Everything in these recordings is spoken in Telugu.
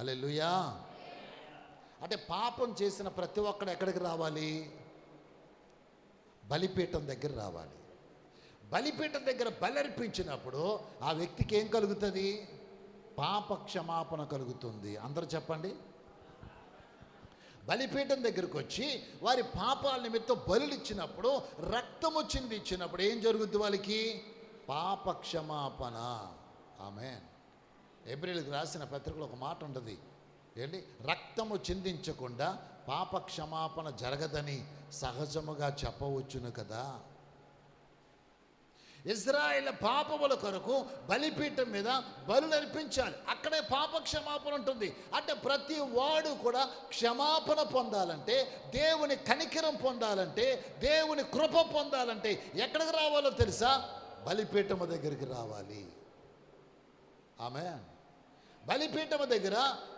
అలే లుయా అంటే పాపం చేసిన ప్రతి ఒక్కడు ఎక్కడికి రావాలి? బలిపీఠం దగ్గర రావాలి. బలిపీఠం దగ్గర బలర్పించినప్పుడు ఆ వ్యక్తికి ఏం కలుగుతుంది? పాప క్షమాపణ కలుగుతుంది. అందరూ చెప్పండి. బలిపీఠం దగ్గరకు వచ్చి వారి పాపాల నిమిత్తం బలులు ఇచ్చినప్పుడు రక్తము చింది ఇచ్చినప్పుడు ఏం జరుగుద్ది వాళ్ళకి? పాప క్షమాపణ ఆమె ఏప్రిల్కి రాసిన పత్రికలో ఒక మాట ఉంటుంది. ఏంటి? రక్తము చిందించకుండా పాప క్షమాపణ జరగదని సహజముగా చెప్పవచ్చును కదా. ఇజ్రాయిల్ పాపముల కొరకు బలిపీఠం మీద బలు అర్పించాలి. అక్కడే పాప క్షమాపణ ఉంటుంది. అంటే ప్రతి వాడు కూడా క్షమాపణ పొందాలంటే దేవుని కనికరం పొందాలంటే దేవుని కృప పొందాలంటే ఎక్కడికి రావాలో తెలుసా? బలిపీఠము దగ్గరికి రావాలి. ఆమె బలిపీఠము దగ్గర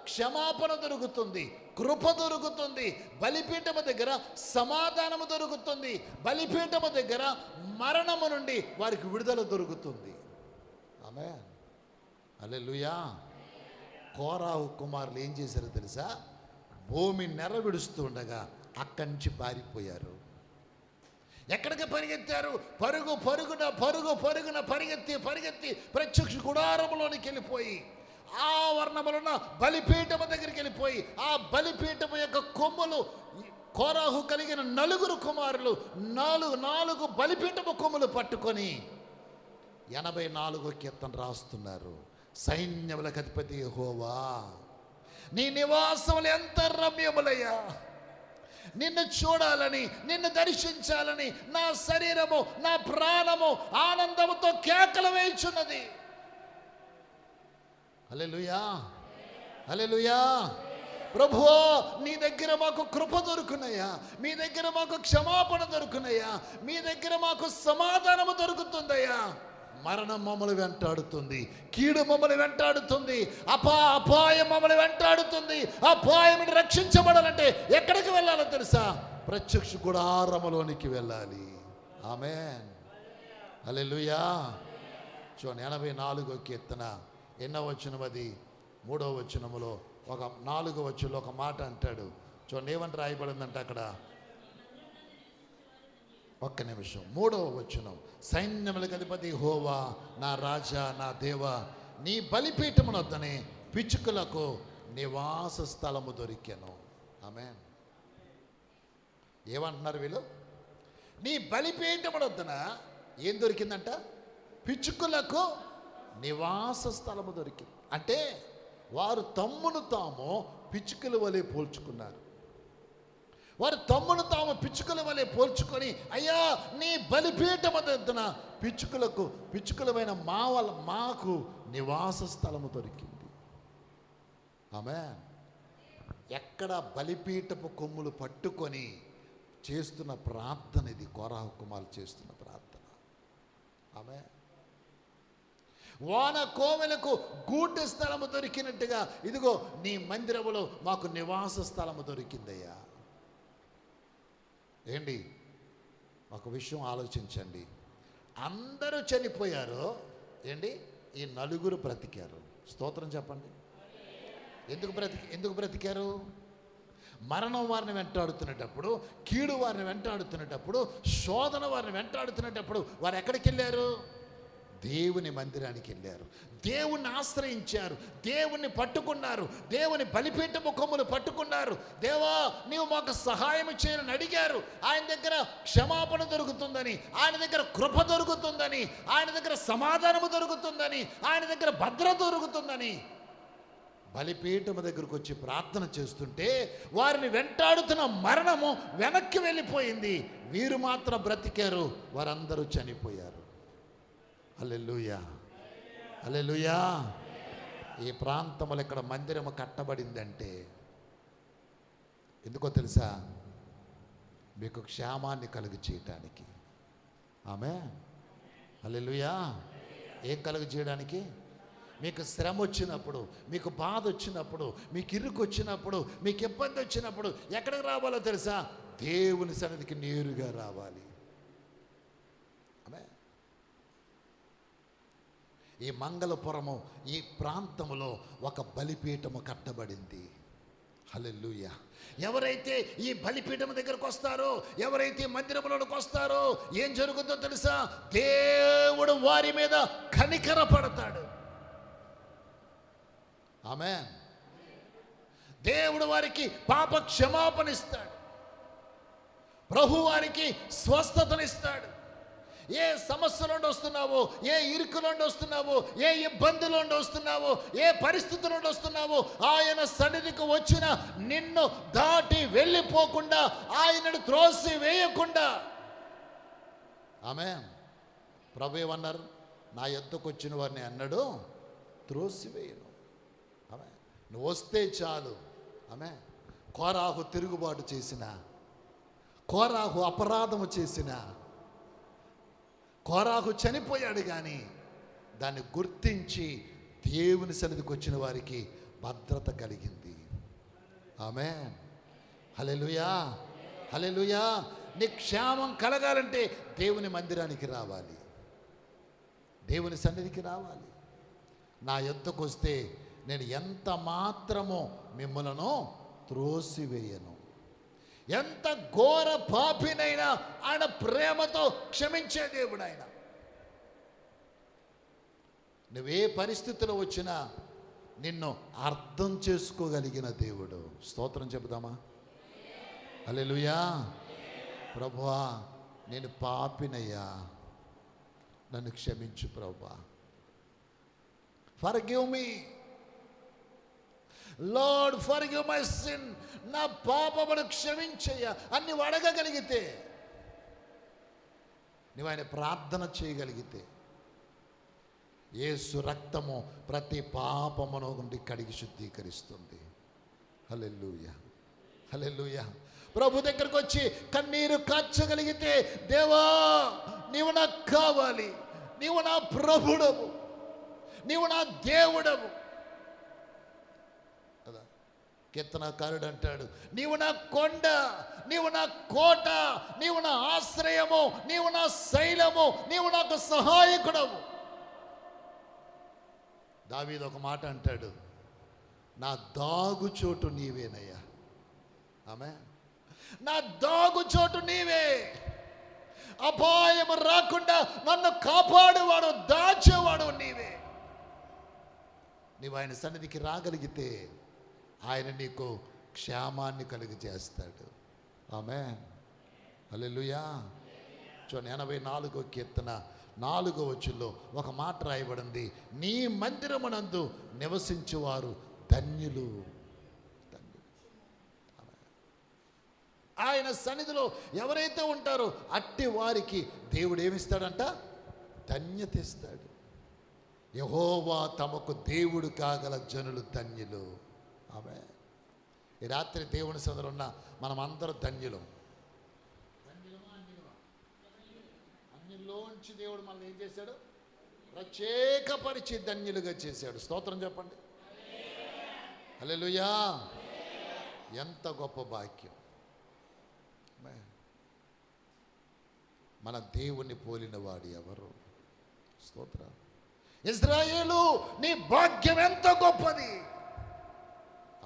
క్షమాపణ దొరుకుతుంది కృప దొరుకుతుంది బలిపీఠము దగ్గర సమాధానము దొరుకుతుంది బలిపీఠము దగ్గర మరణము నుండి వారికి విడుదల దొరుకుతుంది. ఆమె అలే లుయా కోరావు కుమారులు ఏం చేశారో తెలుసా? భూమి నెర విడుస్తూ ఉండగా అక్కడి నుంచి పారిపోయారు. ఎక్కడికి పరిగెత్తారు? పరుగు పరుగున పరుగు పరుగున పరిగెత్తి పరిగెత్తి ప్రత్యక్ష గుడారంలోనికి వెళ్ళిపోయి ఆ వర్ణములున్న బలిపీఠము దగ్గరికి వెళ్ళిపోయి ఆ బలిపీఠము యొక్క కొమ్ములు కోరాహు కలిగిన నలుగురు కుమారులు నాలుగు నాలుగు బలిపీఠము కొమ్ములు పట్టుకొని ఎనభై నాలుగో కీర్తన రాస్తున్నారు. సైన్యములకు అధిపతి హోవా నీ నివాసములు ఎంత రమ్యములయ్యా. నిన్ను చూడాలని నిన్ను దర్శించాలని నా శరీరము నా ప్రాణము ఆనందముతో కేకలు వేయించున్నది. అలెలుయా అలెలుయా ప్రభువో నీ దగ్గర మాకు కృప దొరుకునయ్యా. మీ దగ్గర మాకు క్షమాపణ దొరుకునయ్యా. మీ దగ్గర మాకు సమాధానము దొరుకుతుందయ్యా. మరణం మమ్మల్ని వెంటాడుతుంది కీడు మమ్మల్ని వెంటాడుతుంది అపా అపాయం మమ్మల్ని వెంటాడుతుంది. అపాయం రక్షించబడాలంటే ఎక్కడికి వెళ్ళాలో తెలుసా? ప్రత్యక్ష గుడారములోనికి వెళ్ళాలి. ఆమె అలెలుయా చూడండి ఎనభై నాలుగో కీర్తన ఎన్నో వచనం అది మూడో వచనములో ఒక నాలుగో వచ్చులో ఒక మాట అంటాడు. చూడండి ఏమని రాయబడిందంటే అక్కడ? ఒక్క నిమిషం. మూడవ వచనం. సైన్యములకు అధిపతి హోవా నా రాజా నా దేవ నీ బలిపీఠమునొద్దనే పిచ్చుకలకు నివాస స్థలము దొరికెను. ఆమె ఏమంటున్నారు వీళ్ళు? నీ బలిపీఠమునొద్దన ఏం దొరికిందంట? పిచ్చుకలకు నివాస స్థలము దొరికింది. అంటే వారు తమ్మును తాము పిచ్చుకల వలె పోల్చుకున్నారు. వారు తమ్మును తాము పిచ్చుకల వలె పోల్చుకొని అయ్యా నీ బలిపీఠము దగ్గర పిచ్చుకలకు పిచ్చుకలమైన మా వాళ్ళ మాకు నివాస స్థలము దొరికింది. ఆమె ఎక్కడ బలిపీఠపు కొమ్ములు పట్టుకొని చేస్తున్న ప్రార్థన ఇది కోరాహు కుమారు చేస్తున్న ప్రార్థన. ఆమె వాన కోవెలకు గూటి స్థలము దొరికినట్టుగా ఇదిగో నీ మందిరములో మాకు నివాస స్థలము దొరికిందయ్యా. ఏంటి? ఒక విషయం ఆలోచించండి. అందరూ చనిపోయారు ఏంటి? ఈ నలుగురు బ్రతికారు. స్తోత్రం చెప్పండి. ఎందుకు బ్రతికి ఎందుకు బ్రతికారు? మరణం వారిని వెంటాడుతున్నటప్పుడు కీడు వారిని వెంటాడుతున్నటప్పుడు శోధన వారిని వెంటాడుతున్నటప్పుడు వారు ఎక్కడికి వెళ్ళారు? దేవుని మందిరానికి వెళ్ళారు. దేవుణ్ణి ఆశ్రయించారు. దేవుణ్ణి పట్టుకున్నారు. దేవుని బలిపీఠ ముఖములు పట్టు అడిగారు. దేవా నీవు మాకు సహాయం చేయని అడిగారు. ఆయన దగ్గర క్షమాపణ దొరుకుతుందని ఆయన దగ్గర కృప దొరుకుతుందని ఆయన దగ్గర సమాధానము దొరుకుతుందని ఆయన దగ్గర భద్రత దొరుకుతుందని. బలిపీఠము దగ్గరకు వచ్చి ప్రార్థన చేస్తుంటే వారిని వెంటాడుతున్న మరణము వెనక్కి వెళ్ళిపోయింది. వీరు మాత్రం బ్రతికారు వారందరూ చనిపోయారు. అల్లెలుయా అల్లెలుయా ఈ ప్రాంతంలో ఇక్కడ మందిరము కట్టబడిందంటే ఎందుకో తెలుసా? మీకు క్షేమాన్ని కలుగు చేయటానికి ఆమె అల్లెలుయా ఏం కలుగు చేయడానికి మీకు శ్రమ వచ్చినప్పుడు మీకు బాధ వచ్చినప్పుడు మీకు ఇరుకు వచ్చినప్పుడు మీకు ఇబ్బంది వచ్చినప్పుడు ఎక్కడికి రావాలో తెలుసా? దేవుని సన్నిధికి నేరుగా రావాలి. ఆమె ఈ మంగళపురము ఈ ప్రాంతంలో ఒక బలిపీఠము కట్టబడింది. హలెల్లుయ. ఎవరైతే ఈ బలిపీఠం దగ్గరకు వస్తారో ఎవరైతే మందిరంలోకి వస్తారో ఏం జరుగుతుందో తెలుసా? దేవుడు వారి మీద కనికర పడతాడు ఆమె దేవుడు వారికి పాప క్షమాపణ ఇస్తాడు. ప్రభు వారికి స్వస్థతనిస్తాడు. ఏ సమస్య వస్తున్నావో ఏ ఇరుకు నుండి వస్తున్నావో ఏ ఇబ్బందుల నుండి వస్తున్నావో ఏ పరిస్థితుల వస్తున్నావో ఆయన సన్నిధికి వచ్చిన నిన్ను దాటి వెళ్ళిపోకుండా ఆయనను త్రోసి వేయకుండా. ఆమె ప్రభు ఏమన్నారు? నా ఎద్దుకు వచ్చిన వారిని అన్నాడు త్రోసివేయను ఆమె నువ్వు వస్తే చాలు. ఆమె కోరాహు తిరుగుబాటు చేసిన కోరాహు అపరాధము చేసినా కోరాకు చనిపోయాడు కానీ దాన్ని గుర్తించి దేవుని సన్నిధికి వచ్చిన వారికి భద్రత కలిగింది. ఆమె హలెలుయా హలెలుయా నీ క్షేమం కలగాలంటే దేవుని మందిరానికి రావాలి. దేవుని సన్నిధికి రావాలి. నా యొద్దకు వస్తే నేను ఎంత మాత్రమో మిమ్మలను త్రోసివేయను. ఎంత ఘోర పాపినైనా ఆయన ప్రేమతో క్షమించే దేవుడు ఆయన నువ్వే పరిస్థితిలో వచ్చినా నిన్ను అర్థం చేసుకోగలిగిన దేవుడు. స్తోత్రం చెబుదామా? అల్లెలుయా ప్రభువా నేను పాపినయ్యా. నన్ను క్షమించు ప్రభువా. Forgive me lord for you my sin నా పాపమును క్షమించయ్య. అన్ని అడగగలిగితే నువ్వు ఆయన ప్రార్థన చేయగలిగితే ఏసు రక్తము ప్రతి పాపమును నుండి కడిగి శుద్ధీకరిస్తుంది. హలెల్లుయ. హలెల్లుయ. ప్రభు దగ్గరకు వచ్చి కన్నీరు కాచగలిగితే దేవా నీవు నాకు కావాలి. నీవు నా ప్రభుడవు. నీవు నా దేవుడవు. కీర్తనకారుడు అంటాడు నీవు నా కొండ నీవు నా కోట నీవు నా ఆశ్రయము నీవు నా శైలము నీవు నాకు సహాయకుడవు. దావీది ఒక మాట అంటాడు నా దాగు చోటు నీవేనయ్యా. ఆమె నా దాగు చోటు నీవే. అపాయము రాకుండా నన్ను కాపాడేవాడు దాచేవాడు నీవే. నీవు ఆయన సన్నిధికి రాగలిగితే ఆయన నీకు క్షేమాన్ని కలుగు చేస్తాడు ఆమె అల్లెలుయా చూడండి ఎనభై నాలుగో కీర్తన నాలుగో వచ్చుల్లో ఒక మాట రాయబడింది. నీ మందిరమునందు నివసించేవారు ధన్యులు. ఆమె. ఆయన సన్నిధిలో ఎవరైతే ఉంటారో అట్టి వారికి దేవుడు ఏమిస్తాడంట ధన్యత ఇస్తాడు. యహోవా తమకు దేవుడు కాగల జనులు ధన్యులు. ఆమె ఈ రాత్రి దేవుని సదరు ఉన్న మనం అందరూ ధన్యులం అన్నిలోంచి దేవుడు మనల్ని ఏం చేశాడు? ప్రత్యేకపరిచి ధన్యులుగా చేశాడు. స్తోత్రం చెప్పండి. హల్లెలూయా. ఎంత గొప్ప భాగ్యం. మన దేవుణ్ణి పోలిన వాడు ఎవరు? స్తోత్ర. ఇజ్రాయేలు నీ భాగ్యం ఎంత గొప్పది?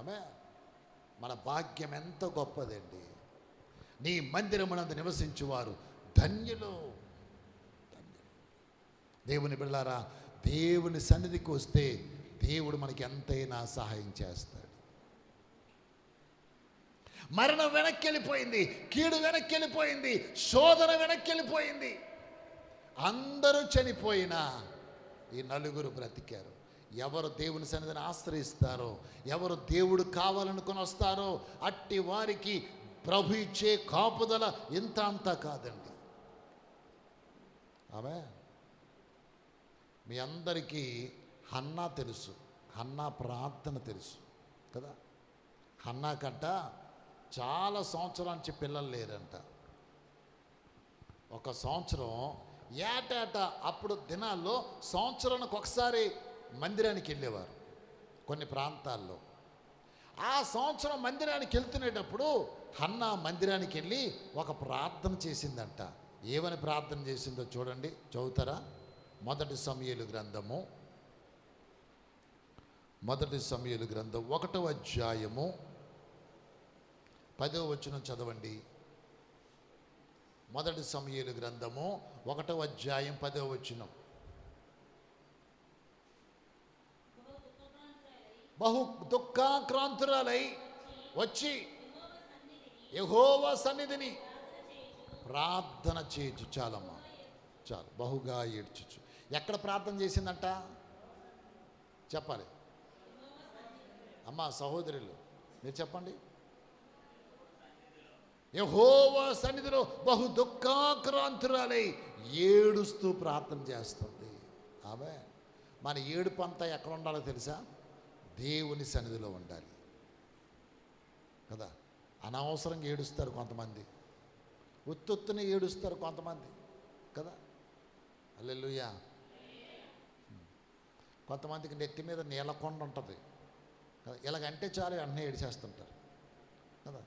ఆమె మన భాగ్యం ఎంత గొప్పదండి. నీ మందిరమునందు నివసించువారు ధన్యులు. ధన్యులు. దేవుని బిళ్ళారా దేవుని సన్నిధికి వస్తే దేవుడు మనకి ఎంతైనా సహాయం చేస్తాడు. మరణం వెనక్కి వెళ్ళిపోయింది కీడు వెనక్కి వెళ్ళిపోయింది శోధన వెనక్కి వెళ్ళిపోయింది అందరూ చనిపోయినా ఈ నలుగురు బ్రతికారు. ఎవరు దేవుని సన్నిధిని ఆశ్రయిస్తారో ఎవరు దేవుడు కావాలనుకుని వస్తారో అట్టి వారికి ప్రభు ఇచ్చే కాపుదల ఇంత అంతా కాదండి. ఆమె? మీ అందరికీ హన్నా తెలుసు హన్నా ప్రార్థన తెలుసు కదా? హన్నా కంట చాలా సంవత్సరాల నుంచి పిల్లలు లేరంట. ఒక సంవత్సరం ఏటేటా అప్పుడు దినాల్లో సంవత్సరానికి ఒకసారి మందిరానికి వెళ్ళేవారు కొన్ని ప్రాంతాల్లో. ఆ సంవత్సరం మందిరానికి వెళ్తునేటప్పుడు హన్న మందిరానికి వెళ్ళి ఒక ప్రార్థన చేసిందంట. ఏమని ప్రార్థన చేసిందో చూడండి చదువుతారా? మొదటి సమయలు గ్రంథము. మొదటి సమయలు గ్రంథం ఒకటవ అధ్యాయము. పదవ వచనం చదవండి. మొదటి సమయలు గ్రంథము ఒకటవ అధ్యాయం పదవ వచనం. బహు దుఃఖాక్రాంతురాలై వచ్చి యహోవ సన్నిధిని ప్రార్థన చేయొచ్చు చాలమ్మా. చాలు బహుగా ఏడ్చచ్చు ఎక్కడ ప్రార్థన చేసిందంట? చెప్పాలి. అమ్మా సహోదరులు మీరు చెప్పండి. యహోవా సన్నిధిలో బహు దుఃఖాక్రాంతురాలై ఏడుస్తూ ప్రార్థన చేస్తుంది. ఆమె మన ఏడుపు అంతా ఎక్కడ ఉండాలో తెలుసా? దేవుని సన్నిధిలో ఉండాలి. కదా? అనవసరంగా ఏడుస్తారు కొంతమంది. ఉత్తుత్తుని ఏడుస్తారు కొంతమంది. కదా? అల్లెలుయ్యా కొంతమందికి నెత్తి మీద నీలకొండ ఉంటుంది. కదా? ఇలాగంటే చాలు వెంటనే ఏడిచేస్తుంటారు. కదా?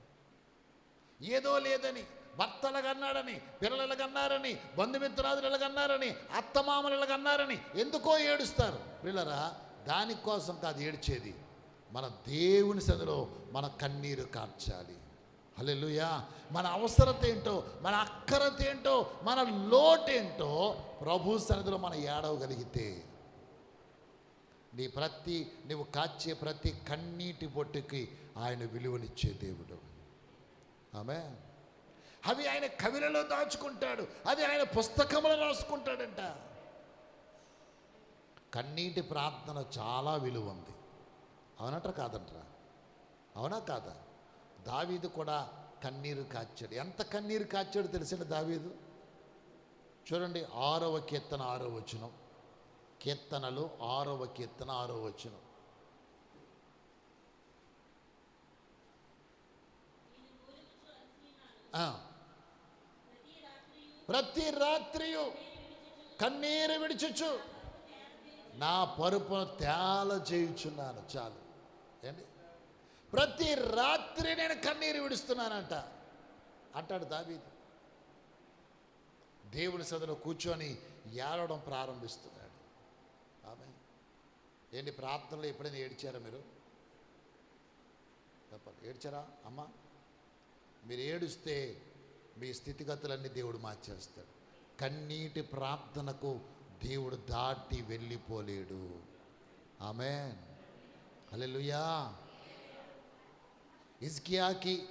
ఏదో లేదని భర్తలగన్నాడని పిల్లలు కన్నారని బంధుమిత్రాదులు ఇలాగన్నారని అత్తమామలు ఇలాగన్నారని ఎందుకో ఏడుస్తారు. పిల్లరా దానికోసం కాదు ఏడ్చేది. మన దేవుని సదిలో మన కన్నీరు కార్చాలి. హలెలుయా మన అవసరత ఏంటో మన అక్కరత ఏంటో మన లోటేంటో ప్రభు సన్నిధిలో మనం ఏడవగలిగితే నీ ప్రతి నువ్వు కాచే ప్రతి కన్నీటి బొట్టుకి ఆయన విలువనిచ్చే దేవుడు. ఆమె అవి ఆయన కవిలలో దాచుకుంటాడు. అది ఆయన పుస్తకంలో రాసుకుంటాడంట. కన్నీటి ప్రార్థన చాలా విలువ ఉంది అవునట్రా కాదంటరా? అవునా కాదా? దావీదు కూడా కన్నీరు కాచాడు. ఎంత కన్నీరు కాచాడు తెలిసిన దావీదు? చూడండి ఆరవ కీర్తన ఆరో వచనం. కీర్తనలు ఆరవ కీర్తన ఆరో వచనం. ప్రతి రాత్రియు కన్నీరు విడిచుచు నా పరుపును తేల చేయుచున్నాను చాలు. ఏంటి? ప్రతి రాత్రి నేను కన్నీరు విడుస్తున్నానంట అంటాడు దావీదు. దేవుని సదలో కూర్చొని ఏడవడం ప్రారంభిస్తున్నాడు. ఆమె ఏంటి ప్రార్థనలో ఎప్పుడైనా ఏడ్చారా మీరు? చెప్పాలి ఏడ్చారా? అమ్మా మీరు ఏడుస్తే మీ స్థితిగతులన్నీ దేవుడు మార్చేస్తాడు. కన్నీటి ప్రార్థనకు దేవుడు దాటి వెళ్ళిపోలేడు. ఆమె అలెలుయా ఇజ్కియాకి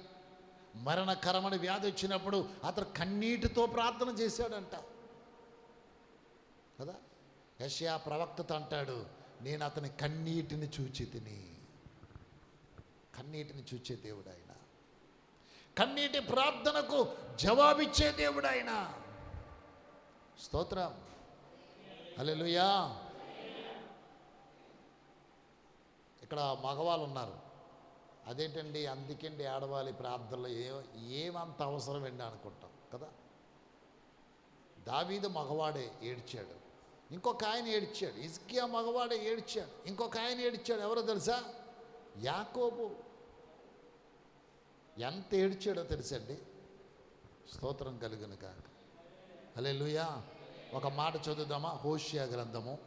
మరణకరమని వ్యాధి వచ్చినప్పుడు అతను కన్నీటితో ప్రార్థన చేశాడంట. కదా? యష్యా ప్రవక్తతో అంటాడు నేను అతని కన్నీటిని చూచి తిని. కన్నీటిని చూచే దేవుడు ఆయన కన్నీటి ప్రార్థనకు జవాబిచ్చే దేవుడు ఆయన స్తోత్రం. హలెలుయా ఇక్కడ మగవాళ్ళు ఉన్నారు అదేంటండి? అందుకండి ఆడవాలి ప్రార్థనలో ఏ ఏమంత అవసరం అండి అనుకుంటాం కదా? దావీదు మగవాడే ఏడ్చాడు. ఇంకొక ఆయన ఏడ్చాడు. ఇజ్కియా మగవాడే ఏడ్చాడు. ఇంకొక ఆయన ఏడ్చాడు. ఎవరో తెలుసా? యాకోబు. ఎంత ఏడ్చాడో తెలుసండి? స్తోత్రం కలిగిన కాక హలే ఒక మాట చదువుదామా? హోషియా గ్రంథము.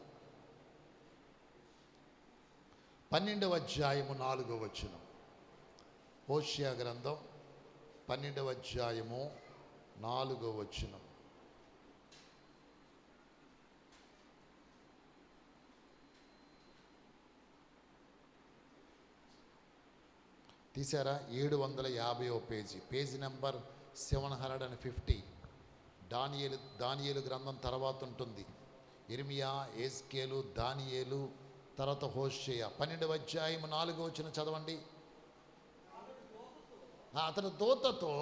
పన్నెండవ అధ్యాయము నాలుగవ వచనం. హోషియా గ్రంథం పన్నెండవ అధ్యాయము నాలుగవ వచనం. తీసారా? ఏడు వందల యాభైవ page. Page number seven hundred and fifty. దానియేలు దానియేలు గ్రంథం తర్వాత ఉంటుంది. ఇర్మియా ఏస్కేలు దానియేలు తర్వాత హోషేయ. పన్నెండు అధ్యాయం నాలుగో వచ్చిన చదవండి. అతను దూతతో